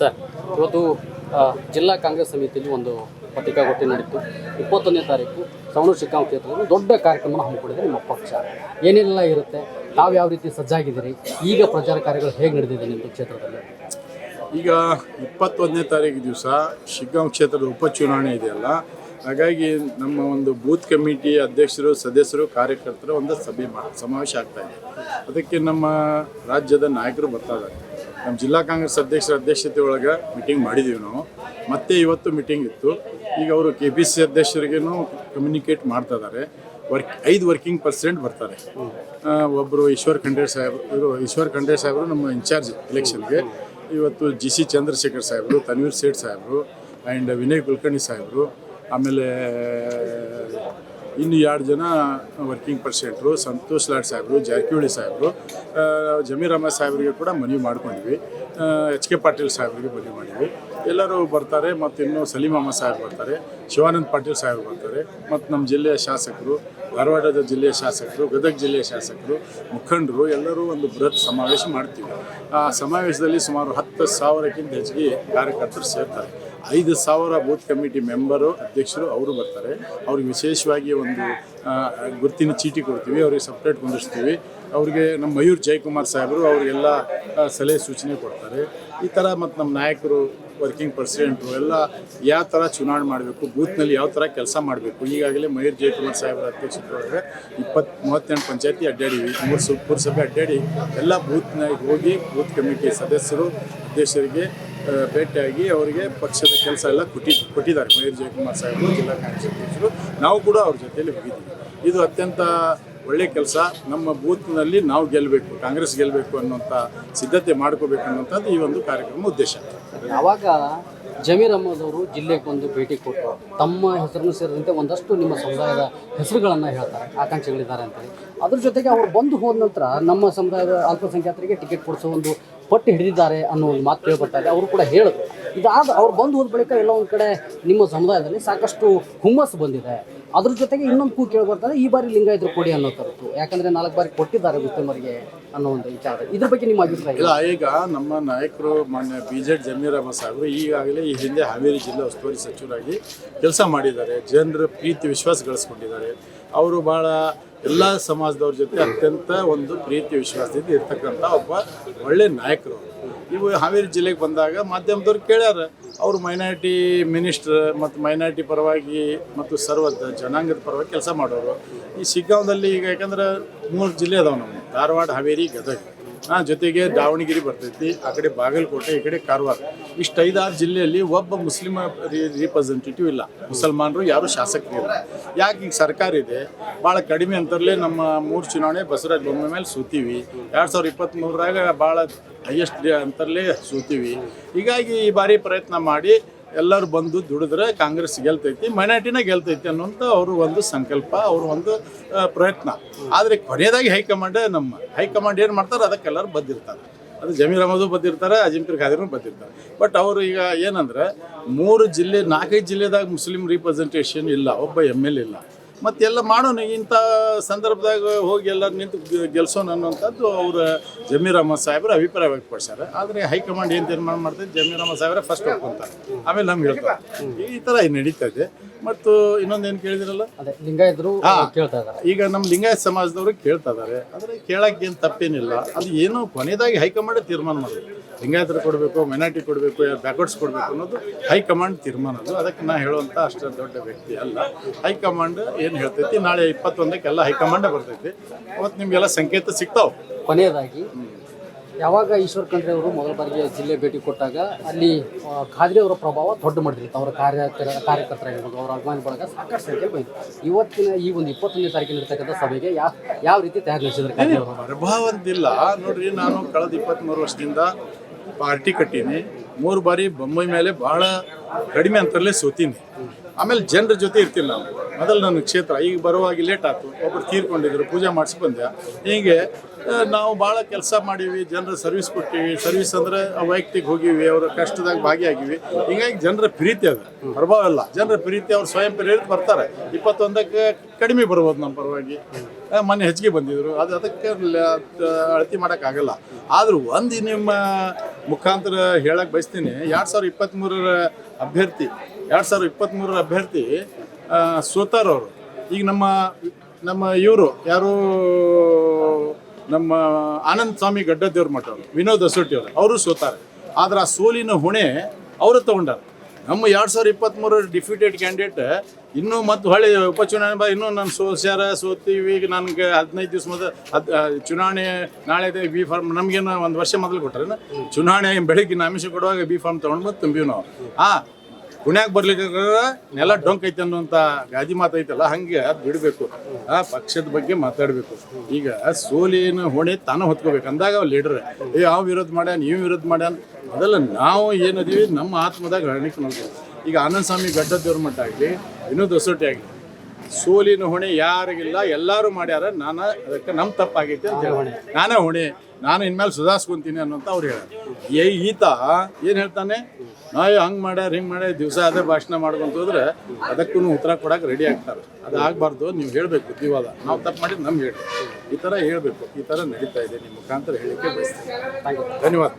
Sir, ಇವತ್ತು ಜಿಲ್ಲಾ ಕಾಂಗ್ರೆಸ್ ಸಮಿತಿಯಲ್ಲಿ ಒಂದು ಪತ್ರಿಕಾಗೋಷ್ಠಿ ನಡೀತು. ಇಪ್ಪತ್ತೊಂದನೇ ತಾರೀಕು ಸವಣೂರು ಶಿಕ್ಕಾಂ ಕ್ಷೇತ್ರದಲ್ಲಿ ದೊಡ್ಡ ಕಾರ್ಯಕ್ರಮ ಹಮ್ಮಿಕೊಂಡಿದೆ ನಿಮ್ಮ ಪಕ್ಷ. ಏನೆಲ್ಲ ಇರುತ್ತೆ? ತಾವು ಯಾವ ರೀತಿ ಸಜ್ಜಾಗಿದ್ದೀರಿ? ಈಗ ಪ್ರಚಾರ ಕಾರ್ಯಗಳು ಹೇಗೆ ನಡೆದಿದೆ ನಿಮ್ಮ ಕ್ಷೇತ್ರದಲ್ಲಿ? ಈಗ ಇಪ್ಪತ್ತೊಂದನೇ ತಾರೀಕು ದಿವಸ ಶಿಗ್ಗಾಂ ಕ್ಷೇತ್ರದ ಉಪಚುನಾವಣೆ ಇದೆಯಲ್ಲ, ಹಾಗಾಗಿ ನಮ್ಮ ಒಂದು ಬೂತ್ ಕಮಿಟಿ ಅಧ್ಯಕ್ಷರು, ಸದಸ್ಯರು, ಕಾರ್ಯಕರ್ತರು ಒಂದು ಸಭೆ ಸಮಾವೇಶ ಆಗ್ತಾ ಇದೆ. ಅದಕ್ಕೆ ನಮ್ಮ ರಾಜ್ಯದ ನಾಯಕರು ಬರ್ತಾ ಇದ್ದಾರೆ. ನಮ್ಮ ಜಿಲ್ಲಾ ಕಾಂಗ್ರೆಸ್ ಅಧ್ಯಕ್ಷರ ಅಧ್ಯಕ್ಷತೆ ಒಳಗೆ ಮೀಟಿಂಗ್ ಮಾಡಿದ್ದೀವಿ ನಾವು. ಮತ್ತೆ ಇವತ್ತು ಮೀಟಿಂಗ್ ಇತ್ತು. ಈಗ ಅವರು ಕೆ ಪಿ ಸಿ ಅಧ್ಯಕ್ಷರಿಗೇನು ಕಮ್ಯುನಿಕೇಟ್ ಮಾಡ್ತಾ ಇದ್ದಾರೆ. ವರ್ಕ್ ಐದು ವರ್ಕಿಂಗ್ ಪರ್ಸೆಂಟ್ ಬರ್ತಾರೆ. ಒಬ್ಬರು ಈಶ್ವರ್ ಖಂಡೇ ಸಾಹೇಬ್ರು ಇವರು ಈಶ್ವರ್ ಖಂಡೇ ಸಾಹೇಬರು ನಮ್ಮ ಇನ್ಚಾರ್ಜ್ ಎಲೆಕ್ಷನ್ಗೆ ಇವತ್ತು ಜಿ ಸಿ ಚಂದ್ರಶೇಖರ್ ಸಾಹೇಬರು, ತನ್ವೀರ್ ಸೇಠ್ ಸಾಹೇಬರು ಆ್ಯಂಡ್ ವಿನಯ್ ಕುಲಕರ್ಣಿ ಸಾಹೇಬರು, ಆಮೇಲೆ ಇನ್ನು ಎರಡು ಜನ ವರ್ಕಿಂಗ್ ಪರ್ಸೆಂಟ್ರು ಸಂತೋಷ್ ಲಾಡ್ ಸಾಹೇಬರು, ಜಾರಕಿಹೊಳಿ ಸಾಹೇಬರು ಜಮೀರಾಮ ಸಾಹೇಬರಿಗೆ ಕೂಡ ಮನವಿ ಮಾಡ್ಕೊಂಡ್ವಿ ಎಚ್ ಕೆ ಪಾಟೀಲ್ ಸಾಹೇಬರಿಗೆ ಮನವಿ ಮಾಡಿದ್ವಿ. ಎಲ್ಲರೂ ಬರ್ತಾರೆ ಮತ್ತು ಇನ್ನು ಸಲೀಮಾಮ ಸಾಹೇಬ್ ಬರ್ತಾರೆ, ಶಿವಾನಂದ್ ಪಾಟೀಲ್ ಸಾಹೇಬ್ ಬರ್ತಾರೆ, ಮತ್ತು ನಮ್ಮ ಜಿಲ್ಲೆಯ ಶಾಸಕರು, ಧಾರವಾಡದ ಜಿಲ್ಲೆಯ ಶಾಸಕರು, ಗದಗ ಜಿಲ್ಲೆಯ ಶಾಸಕರು, ಮುಖಂಡರು, ಎಲ್ಲರೂ ಒಂದು ಬೃಹತ್ ಸಮಾವೇಶ ಮಾಡ್ತೀವಿ. ಆ ಸಮಾವೇಶದಲ್ಲಿ ಸುಮಾರು ಹತ್ತು ಸಾವಿರಕ್ಕಿಂತ ಹೆಚ್ಚಿಗೆ ಕಾರ್ಯಕರ್ತರು ಸೇರ್ತಾರೆ. ಐದು ಸಾವಿರ ಬೂತ್ ಕಮಿಟಿ ಮೆಂಬರು, ಅಧ್ಯಕ್ಷರು ಅವರು ಬರ್ತಾರೆ. ಅವ್ರಿಗೆ ವಿಶೇಷವಾಗಿ ಒಂದು ಗುರುತಿನ ಚೀಟಿ ಕೊಡ್ತೀವಿ, ಅವ್ರಿಗೆ ಸಪ್ರೇಟ್ ಕುಂದಿಸ್ತೀವಿ ಅವ್ರಿಗೆ ನಮ್ಮ ಮಯೂರ್ ಜಯಕುಮಾರ್ ಸಾಹೇಬರು ಅವ್ರಿಗೆಲ್ಲ ಸಲಹೆ ಸೂಚನೆ ಕೊಡ್ತಾರೆ. ಈ ಥರ ಮತ್ತು ನಮ್ಮ ನಾಯಕರು ವರ್ಕಿಂಗ್ ಪ್ರೆಸಿಡೆಂಟು ಎಲ್ಲ ಯಾವ ಥರ ಚುನಾವಣೆ ಮಾಡಬೇಕು ಬೂತ್ನಲ್ಲಿ ಯಾವ ಥರ ಕೆಲಸ ಮಾಡಬೇಕು. ಈಗಾಗಲೇ ಮಯೂರ್ ಜಯಕುಮಾರ್ ಸಾಹೇಬರ ಅಧ್ಯಕ್ಷತೆ ಒಳಗೆ ಇಪ್ಪತ್ತು, ಮೂವತ್ತೆಂಟು ಪಂಚಾಯತಿ ಅಡ್ಡಾಡಿವಿ. ಮೂರು ಪುರಸಭೆ ಅಡ್ಡಾಡಿ ಎಲ್ಲ ಬೂತ್ನಾಗ ಹೋಗಿ ಬೂತ್ ಕಮಿಟಿ ಸದಸ್ಯರು, ಅಧ್ಯಕ್ಷರಿಗೆ ಭೇಟಿಯಾಗಿ ಅವರಿಗೆ ಪಕ್ಷದ ಕೆಲಸ ಎಲ್ಲ ಕೊಟ್ಟಿ ಕೊಟ್ಟಿದ್ದಾರೆ. ಮಯೂರ್ ಜಯಕುಮಾರ್ ಸಾಹೇಬರು, ಜಿಲ್ಲಾ ಕಾಂಗ್ರೆಸ್ ಅಧ್ಯಕ್ಷರು ನಾವು ಕೂಡ ಅವ್ರ ಜೊತೆಯಲ್ಲಿ ಹೋಗಿದ್ದೀವಿ. ಇದು ಅತ್ಯಂತ ಒಳ್ಳೆ ಕೆಲಸ, ನಮ್ಮ ಬೂತ್ನಲ್ಲಿ ನಾವು ಗೆಲ್ಲಬೇಕು ಕಾಂಗ್ರೆಸ್ ಗೆಲ್ಲಬೇಕು ಅನ್ನೋಂಥ ಸಿದ್ಧತೆ ಮಾಡ್ಕೋಬೇಕು ಅನ್ನೋಂಥದ್ದು ಈ ಒಂದು ಕಾರ್ಯಕ್ರಮ ಉದ್ದೇಶ. ಯಾವಾಗ ಜಮೀರ್ ಅಹಮದ್ ಅವರು ಜಿಲ್ಲೆಗೆ ಬಂದು ಭೇಟಿ ಕೊಟ್ಟು ತಮ್ಮ ಹೆಸರನ್ನು ಸೇರಿದಂತೆ ಒಂದಷ್ಟು ನಿಮ್ಮ ಸಮುದಾಯದ ಹೆಸರುಗಳನ್ನು ಹೇಳ್ತಾರೆ, ಆಕಾಂಕ್ಷೆಗಳಿದ್ದಾರೆ ಅಂತೇಳಿ. ಅದ್ರ ಜೊತೆಗೆ ಅವರು ಬಂದು ಹೋದ ನಂತರ ನಮ್ಮ ಸಮುದಾಯದ ಅಲ್ಪಸಂಖ್ಯಾತರಿಗೆ ಟಿಕೆಟ್ ಕೊಡಿಸೋ ಒಂದು ಪಟ್ಟಿ ಹಿಡಿದಿದ್ದಾರೆ ಅನ್ನೋ ಒಂದು ಮಾತು ಕೇಳ್ಬರ್ತಾ ಇದೆ. ಅವರು ಕೂಡ ಹೇಳಿದ್ರು. ಇದಾದ ಅವ್ರು ಬಂದು ಹೋದ ಬಳಿಕ ಎಲ್ಲ ಒಂದು ಕಡೆ ನಿಮ್ಮ ಸಮುದಾಯದಲ್ಲಿ ಸಾಕಷ್ಟು ಹುಮ್ಮಸ್ಸು ಬಂದಿದೆ. ಅದ್ರ ಜೊತೆಗೆ ಇನ್ನೊಂದು ಕೂ ಕೇಳ್ಬರ್ತಾರೆ ಈ ಬಾರಿ ಲಿಂಗಾಯತರು ಕೊಡಿ ಅನ್ನೋ ತರದ್ದು ಯಾಕಂದ್ರೆ ನಾಲ್ಕು ಬಾರಿ ಕೊಟ್ಟಿದ್ದಾರೆ ಮುಸ್ಲಿಮರಿಗೆ ಅನ್ನೋ ಒಂದು ವಿಚಾರ. ಇದ್ರ ಬಗ್ಗೆ ನಿಮ್ಮ ಅಭಿಪ್ರಾಯ ಇಲ್ಲ, ಈಗ ನಮ್ಮ ನಾಯಕರು ಮಾನ್ಯ ಬಿ ಜೆಡ್ ಜಮೀರ್ ಅಹಮದ್ ಸಾಹೇಬರು ಈಗಾಗಲೇ ಈ ಹಿಂದೆ ಹಾವೇರಿ ಜಿಲ್ಲಾ ಉಸ್ತುವಾರಿ ಸಚಿವರಾಗಿ ಕೆಲಸ ಮಾಡಿದ್ದಾರೆ. ಜನರ ಪ್ರೀತಿ ವಿಶ್ವಾಸ ಗಳಿಸ್ಕೊಂಡಿದ್ದಾರೆ ಅವರು ಭಾಳ ಎಲ್ಲ ಸಮಾಜದವ್ರ ಜೊತೆ ಅತ್ಯಂತ ಒಂದು ಪ್ರೀತಿ ವಿಶ್ವಾಸದಿಂದ ಇರ್ತಕ್ಕಂಥ ಒಬ್ಬ ಒಳ್ಳೆ ನಾಯಕರು. ಇವು ಹಾವೇರಿ ಜಿಲ್ಲೆಗೆ ಬಂದಾಗ ಮಾಧ್ಯಮದವ್ರು ಕೇಳ್ಯಾರ. ಅವರು ಮೈನಾರಿಟಿ ಮಿನಿಸ್ಟ್ರ್ ಮತ್ತು ಮೈನಾರಿಟಿ ಪರವಾಗಿ ಮತ್ತು ಸರ್ವ ಜನಾಂಗದ ಪರವಾಗಿ ಕೆಲಸ ಮಾಡೋರು. ಈ ಶಿಗ್ಗಾಂವದಲ್ಲಿ ಈಗ ಯಾಕಂದ್ರೆ ಮೂರು ಜಿಲ್ಲೆ ಅದಾವೆ ನಮ್ಮ ಧಾರವಾಡ, ಹಾವೇರಿ, ಗದಗ. ಜೊತೆಗೆ ದಾವಣಗೆರೆ ಬರ್ತೈತಿ, ಆ ಕಡೆ ಬಾಗಲಕೋಟೆ, ಈ ಕಡೆ ಕಾರವಾರ. ಇಷ್ಟು ಐದಾರು ಜಿಲ್ಲೆಯಲ್ಲಿ ಒಬ್ಬ ಮುಸ್ಲಿಮ ರಿಪ್ರೆಸೆಂಟೇಟಿವ್ ಇಲ್ಲ. ಮುಸಲ್ಮಾನರು ಯಾರು ಶಾಸಕರು ಇಲ್ಲ. ಯಾಕೆ ಈಗ ಸರ್ಕಾರ ಇದೆ? ಭಾಳ ಕಡಿಮೆ ಅಂತರಲ್ಲೇ ನಮ್ಮ ಮೂರು ಚುನಾವಣೆ ಬಸವರಾಜ ಬೊಮ್ಮೆ ಮೇಲೆ ಸೂತೀವಿ. ಎರಡು ಸಾವಿರದ ಇಪ್ಪತ್ತ್ಮೂರರಾಗ ಭಾಳ ಹೈಯೆಸ್ಟ್ ಅಂತರಲ್ಲೇ ಸೂತೀವಿ. ಹೀಗಾಗಿ ಈ ಬಾರಿ ಪ್ರಯತ್ನ ಮಾಡಿ ಎಲ್ಲರೂ ಬಂದು ದುಡಿದ್ರೆ ಕಾಂಗ್ರೆಸ್ ಗೆಲ್ತೈತಿ ಮೈನಾರಿಟಿನ ಗೆಲ್ತೈತಿ ಅನ್ನೋಂಥ ಅವರು ಒಂದು ಸಂಕಲ್ಪ, ಅವರು ಒಂದು ಪ್ರಯತ್ನ. ಆದರೆ ಕೊನೆಯದಾಗಿ ಹೈಕಮಾಂಡ್ ನಮ್ಮ, ಹೈಕಮಾಂಡ್ ಏನು ಮಾಡ್ತಾರೆ? ಅದಕ್ಕೆ ಎಲ್ಲರೂ ಬದ್ದಿರ್ತಾರೆ. ಅದು ಜಮೀರ್ ಅಹಮದು ಬಂದಿರ್ತಾರೆ ಅಜಿಂಪೀರ್ ಖಾದಿರು ಬದ್ದಿರ್ತಾರೆ. ಬಟ್ ಅವರು ಈಗ ಏನಂದ್ರೆ, ಮೂರು ಜಿಲ್ಲೆ, ನಾಲ್ಕೈದು ಜಿಲ್ಲೆದಾಗ ಮುಸ್ಲಿಂ ರೀಪ್ರೆಸೆಂಟೇಷನ್ ಇಲ್ಲ, ಒಬ್ಬ ಎಂ ಎಲ್ ಇಲ್ಲ. ಮತ್ತೆಲ್ಲ ಮಾಡೋಣ, ಇಂಥ ಸಂದರ್ಭದಾಗ ಹೋಗಿ ಎಲ್ಲರೂ ನಿಂತು ಗೆಲ್ಸೋಣ ಅನ್ನೋಂಥದ್ದು ಅವ್ರ ಜಮೀರ್ ಅಹಮದ್ ಸಾಹೇಬ್ರ ಅಭಿಪ್ರಾಯ ವ್ಯಕ್ತಪಡಿಸ್ಯಾರ. ಆದರೆ ಹೈಕಮಾಂಡ್ ಏನು ತೀರ್ಮಾನ ಮಾಡ್ತೈತೆ ಜಮೀರ್ ಅಹಮದ್ ಸಾಹೇಬ್ರ ಫಸ್ಟ್ ಒಪ್ಕೊಂತಾರೆ. ಆಮೇಲೆ ನಮ್ಗೆ ಹೇಳ್ತಾರೆ. ಈ ಥರ ನಡೀತಾ ಇದೆ. ಮತ್ತು ಇನ್ನೊಂದೇನು ಕೇಳಿದಿರಲ್ಲ? ಅದೇ ಲಿಂಗಾಯತರು ಹಾ. ಕೇಳ್ತಾ ಇದ್ದಾರೆ. ಈಗ ನಮ್ಮ ಲಿಂಗಾಯತ ಸಮಾಜದವರು ಕೇಳ್ತಾ ಇದ್ದಾರೆ. ಆದರೆ ಕೇಳಕ್ಕೆ ಏನು ತಪ್ಪೇನಿಲ್ಲ. ಅದು ಏನೋ ಕೊನೆಯದಾಗಿ ಹೈಕಮಾಂಡ್ ತೀರ್ಮಾನ ಮಾಡೋದು. ಲಿಂಗಾಯತರು ಕೊಡಬೇಕು ಮೈನಾರಿಟಿ ಕೊಡಬೇಕು ಬ್ಯಾಕ್ವರ್ಡ್ಸ್ ಕೊಡಬೇಕು ಅನ್ನೋದು ಹೈಕಮಾಂಡ್ ತೀರ್ಮಾನ ಅದು. ಅದಕ್ಕೆ ನಾ ಹೇಳುವಂಥ ಅಷ್ಟು ದೊಡ್ಡ ವ್ಯಕ್ತಿ ಅಲ್ಲ. ಹೈಕಮಾಂಡ್ ಏನು ಹೇಳ್ತೈತಿ ನಾಳೆ ಇಪ್ಪತ್ತೊಂದಕ್ಕೆಲ್ಲ ಹೈಕಮಾಂಡ್ ಬರ್ತೈತಿ. ಅವತ್ತು ನಿಮಗೆಲ್ಲ ಸಂಕೇತ ಸಿಗ್ತಾವೆ. ಕೊನೆಯದಾಗಿ ಯಾವಾಗ ಈಶ್ವರ್ ಖಂಡ್ರೆ ಅವರು ಮೊದಲ ಬಾರಿಗೆ ಜಿಲ್ಲೆ ಭೇಟಿ ಕೊಟ್ಟಾಗ ಅಲ್ಲಿ ಖಾದ್ರಿ ಅವರ ಪ್ರಭಾವ ದೊಡ್ಡ ಮಾಡಿದ್ರು. ಅವರ ಕಾರ್ಯಕರ್ತರ ಕಾರ್ಯಕರ್ತರಾಗಿರ್ಬೋದು ಅವರ ಅಭಿಮಾನಿ ಬಳಗ ಸಾಕಷ್ಟು ಸಂಖ್ಯೆ ಬಂದಿದೆ ಇವತ್ತಿನ ಈ ಒಂದು ಇಪ್ಪತ್ತೊಂದನೇ ತಾರೀಕು ಇರ್ತಕ್ಕಂಥ ಸಭೆಗೆ ಯಾವ ಯಾವ ರೀತಿ ತಯಾರಿ ಖಾದ್ರಿ ಅವರು ಪ್ರಭಾವ? ಅಂತಿಲ್ಲ ನೋಡ್ರಿ, ನಾನು ಕಳೆದ ಇಪ್ಪತ್ತ್ಮೂರು ವರ್ಷದಿಂದ ಪಾರ್ಟಿ ಕಟ್ಟೀನಿ. ಮೂರು ಬಾರಿ ಬೊಂಬೈ ಮೇಲೆ ಭಾಳ ಕಡಿಮೆ ಅಂತರಲ್ಲೇ ಸೋತೀನಿ. ಆಮೇಲೆ ಜನರ ಜೊತೆ ಇರ್ತಿಲ್ಲ ಮೊದಲು ನನ್ನ ಕ್ಷೇತ್ರ, ಈಗ ಬರುವಾಗ ಲೇಟ್ ಆಯ್ತು ಒಬ್ಬರು ತೀರ್ಕೊಂಡಿದ್ರು, ಪೂಜೆ ಮಾಡಿಸಿ ಬಂದೆ. ಹೀಗೆ ನಾವು ಭಾಳ ಕೆಲಸ ಮಾಡೀವಿ ಜನರ ಸರ್ವಿಸ್ ಕೊಟ್ಟಿವಿ ಸರ್ವಿಸ್ ಅಂದ್ರೆ ವೈಯಕ್ತಿಕ ಹೋಗಿವಿ ಅವರ ಕಷ್ಟದಾಗ ಭಾಗಿಯಾಗಿವಿ ಹಿಂಗಾಗಿ ಜನರ ಪ್ರೀತಿ ಅದು, ಪ್ರಭಾವ ಇಲ್ಲ. ಜನರ ಪ್ರೀತಿ ಅವ್ರು ಸ್ವಯಂ ಪ್ರೇರಿತ ಬರ್ತಾರೆ. ಇಪ್ಪತ್ತೊಂದಕ್ಕೆ ಕಡಿಮೆ ಬರ್ಬೋದು ನಮ್ಮ ಪರವಾಗಿ. ಮೊನ್ನೆ ಹೆಚ್ಚಿಗೆ ಬಂದಿದ್ರು. ಅದು ಅದಕ್ಕೆ ಅಳತಿ ಮಾಡೋಕ್ಕಾಗಲ್ಲ. ಆದರೂ ಒಂದು ನಿಮ್ಮ ಮುಖಾಂತರ ಹೇಳಕ್ ಬಯಸ್ತೀನಿ. ಎರಡು ಸಾವಿರದ ಇಪ್ಪತ್ತ್ಮೂರರ ಅಭ್ಯರ್ಥಿ, ಎರಡು ಸಾವಿರದ ಇಪ್ಪತ್ತ್ಮೂರರ ಅಭ್ಯರ್ಥಿ ಸೋತಾರವರು ಈಗ ನಮ್ಮ ನಮ್ಮ ಇವರು ಯಾರು? ನಮ್ಮ ಆನಂದ್ ಸ್ವಾಮಿ ಗಡ್ಡದೇವ್ರ ಮಠ ಅವರು ವಿನೋದ್ ಅಸೋಟಿ ಅವರು ಅವರು ಸೋತಾರೆ. ಆದ್ರೆ ಆ ಸೋಲಿನ ಹೊಣೆ ಅವರು ತಗೊಂಡಾರ. ನಮ್ಮ ಎರಡು ಸಾವಿರದ ಇಪ್ಪತ್ತ್ಮೂರರ ಡಿಫ್ಯೂಟೆಡ್ ಕ್ಯಾಂಡಿಡೇಟ್ ಇನ್ನೂ ಮತ್ತು ಹೊಳೆ ಉಪಚುನಾವಣೆ ಬಾ ಇನ್ನೂ ನಾನು ಸೋಸ್ಯಾರ ಸೋತೀವಿ ಈಗ ನನಗೆ ಹದಿನೈದು ದಿವಸ ಮೊದಲು ಹದ್ ಚುನಾವಣೆ ನಾಳೆ ಬಿ ಫಾರ್ಮ್ ನಮಗೇನು ಒಂದು ವರ್ಷ ಮೊದಲು ಕೊಟ್ಟರೆ ಚುನಾವಣೆ ಬೆಳಿಗ್ಗೆ ನಾಮಿಷ ಕೊಡುವಾಗ ಬಿ ಫಾರ್ಮ್ ತೊಗೊಂಡು ಬಂದು ತುಂಬಿವಿ ನಾವು. ಆ ಪುಣ್ಯಾಗ ಬರ್ಲಿಕ್ಕೆ ನೆಲ ಡೊಂಕ್ ಐತೆ ಅನ್ನುವಂಥ ಗಾಜಿ ಮಾತು ಐತಲ್ಲ ಹಂಗೆ ಅದು ಬಿಡಬೇಕು. ಆ ಪಕ್ಷದ ಬಗ್ಗೆ ಮಾತಾಡಬೇಕು. ಈಗ ಸೋಲಿನ ಹೊಣೆ ತಾನು ಹೊತ್ಕೋಬೇಕು. ಅಂದಾಗ ಲೀಡರ್ ಏ ಯಾವ ವಿರೋಧ ಮಾಡ್ಯಾನ ನೀವು ವಿರೋಧ ಮಾಡ್ಯಾನ. ಅದೆಲ್ಲ ನಾವು ಏನದೀವಿ ನಮ್ಮ ಆತ್ಮದಾಗ ಹಣಿಕೆ ನೋಡ್ತೀವಿ ಈಗ ಆನಂದ ಸ್ವಾಮಿ ಗಡ್ಡದೇವ್ರ ಮಟ್ಟ ಆಗಲಿ ಇನ್ನೂ ದೊಸೋಟಿ ಆಗಲಿ ಸೋಲಿನ ಹೊಣೆ ಯಾರಿಗಿಲ್ಲ ಎಲ್ಲರೂ ಮಾಡ್ಯಾರ ನಾನು ಅದಕ್ಕೆ ನಮ್ಮ ತಪ್ಪಾಗೈತೆ ಅಂತ ಹೇಳಿ. ನಾನೇ ಹೊಣೆ. ನಾನು ಇನ್ಮೇಲೆ ಸುಧಾರಿಸ್ಕೊಂತೀನಿ ಅನ್ನೋಂತ ಅವ್ರು ಹೇಳ ಏ, ಈತ ಏನು ಹೇಳ್ತಾನೆ? ನಾಯಿ ಹಂಗೆ ಮಾಡ್ಯಾರ, ಹಿಂಗೆ ಮಾಡ್ಯಾರ, ದಿವಸ ಅದೇ ಭಾಷಣ ಮಾಡ್ಕೊಂತ ಹೋದ್ರೆ ಅದಕ್ಕೂ ಉತ್ತರ ಕೊಡಕ್ಕೆ ರೆಡಿ ಆಗ್ತಾರೆ. ಅದು ಆಗಬಾರ್ದು, ನೀವು ಹೇಳಬೇಕು, ದಿವಾದ. ನಾವು ತಪ್ಪು ಮಾಡಿದ್ದು ನಮ್ಗೆ ಹೇಳಿ ಈ ಥರ ಹೇಳಬೇಕು, ಈ ಥರ ನಡೀತಾ ಇದೆ ನಿಮ್ಮ ಮುಖಾಂತರ ಹೇಳಿಕೆ ಬಯಸ್ತೀನಿ. ಧನ್ಯವಾದ.